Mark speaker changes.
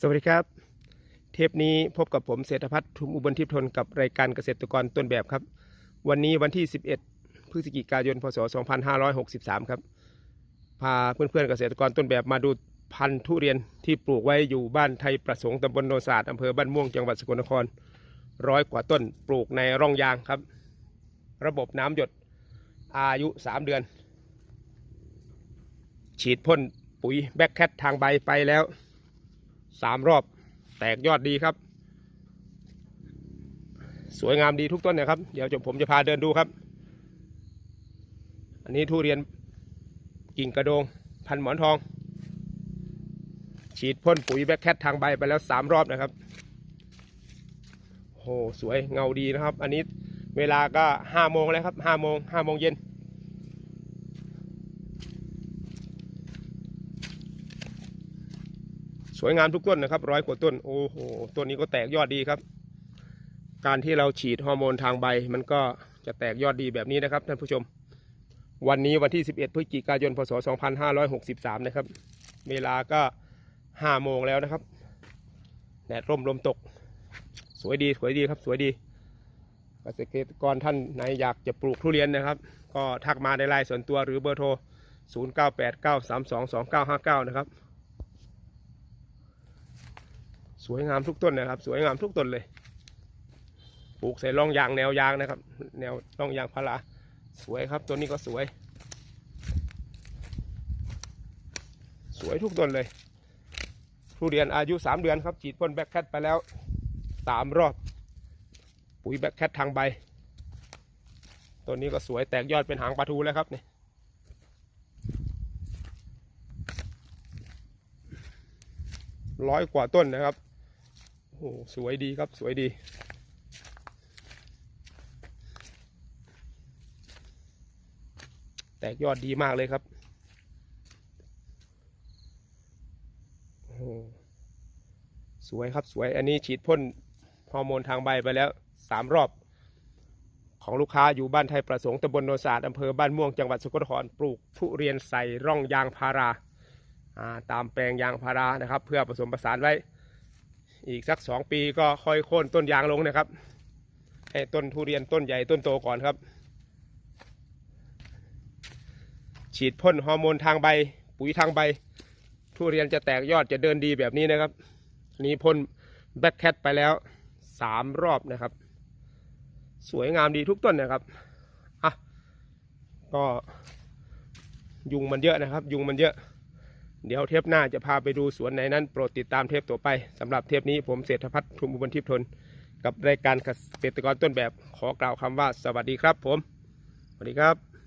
Speaker 1: สวัสดีครับ เทปนี้พบกับผมเศรษฐพัฒน์ทุมอุบลทิพย์ทนกับรายการเกษตรกรต้นแบบครับ วันนี้วันที่ 11 พฤศจิกายน พศ 2563 ครับ พาเพื่อนๆเกษตรกรต้นแบบมาดูพันธุ์ทุเรียนที่ปลูกไว้อยู่บ้านไทยประสงค์ตำบลโนนศาสตร์อำเภอบ้านม่วงจังหวัดสกลนครร้อยกว่าต้นปลูกในร่องยางครับ ระบบน้ำหยดอายุ 3 เดือน ฉีดพ่นปุ๋ยแบ็คแคททางใบไปแล้ว สามรอบแตกยอดดีครับ สวยงามดีทุกต้นนะครับ เดี๋ยวผมจะพาเดินดูครับ อันนี้ทุเรียนกิ่งกระโดง พันหมอนทอง ฉีดพ่นปุ๋ยแบ็คแคททางใบไปแล้วสามรอบนะครับโอ้โหสวยเงาดีนะครับ อันนี้เวลาก็ห้าโมงแล้วครับห้าโมงห้าโมงเย็น สวยงามทุกต้นนะครับร้อยกว่าต้นโอ้โหต้นนี้ก็แตกยอดดีครับ การที่เราฉีดฮอร์โมนทางใบ มันก็จะแตกยอดดีแบบนี้นะครับท่านผู้ชม วันนี้วันที่ 11 พฤศจิกายน พศ 2563 นะครับ เวลาก็ 5 โมงแล้วนะครับแดดร่มลมตก สวยดีสวยดีครับ สวยดีเกษตรกรท่านไหนอยากจะปลูกทุเรียนนะครับ ก็ทักมาในไลน์ส่วนตัวหรือเบอร์โทร 0989322959 นะครับ สวยงามทุกต้นนะครับ สวยงามทุกต้นเลย ปลูกใส่ร่องยางแนวยางนะครับ แนวร่องยางพาราสวยครับต้นนี้ก็สวย สวยทุกต้นเลยทุเรียนอายุสามเดือนครับฉีดพ่นแบ็คแคทไปแล้วสามรอบ ปุ๋ยแบ็คแคททางใบต้นนี้ก็สวยแตกยอดเป็นหางปลาทูแล้วครับนี่ร้อยกว่าต้นนะครับ โอ้สวยดีครับสวยดีแตกยอดดีมากเลยครับ โอ้ สวยครับสวย อันนี้ฉีดพ่นฮอร์โมนทางใบไปแล้วสามรอบ ของลูกค้าอยู่บ้านไทยประสงค์ตำบลโนนศาสตอำเภอบ้านม่วงจังหวัดสกลนครปลูกทุเรียนใส่ร่องยางพาราอ่าตามแปลงยางพารานะครับ เพื่อผสมผสานไว้ อีกสักสองปีก็ค่อยโค่นต้นยางลงนะครับ ให้ต้นทุเรียนต้นใหญ่ต้นโตก่อนครับ ฉีดพ่นฮอร์โมนทางใบ ปุ๋ยทางใบ ทุเรียนจะแตกยอดจะเดินดีแบบนี้นะครับนนี้พ่นแบ็คแคทไปแล้วสามรอบนะครับ สวยงามดีทุกต้นนะครับอะก็ยุงมันเยอะนะครับ ยุงมันเยอะ เดี๋ยวเทปหน้าจะพาไปดูสวนไหนนั้น โปรดติดตามเทปต่อไปสำหรับเทปนี้ผมเศรษฐพัฒน์ทุมอุบลทิพย์ทน กับรายการเกษตรกรต้นแบบขอกล่าวคำว่าสวัสดีครับผม สวัสดีครับ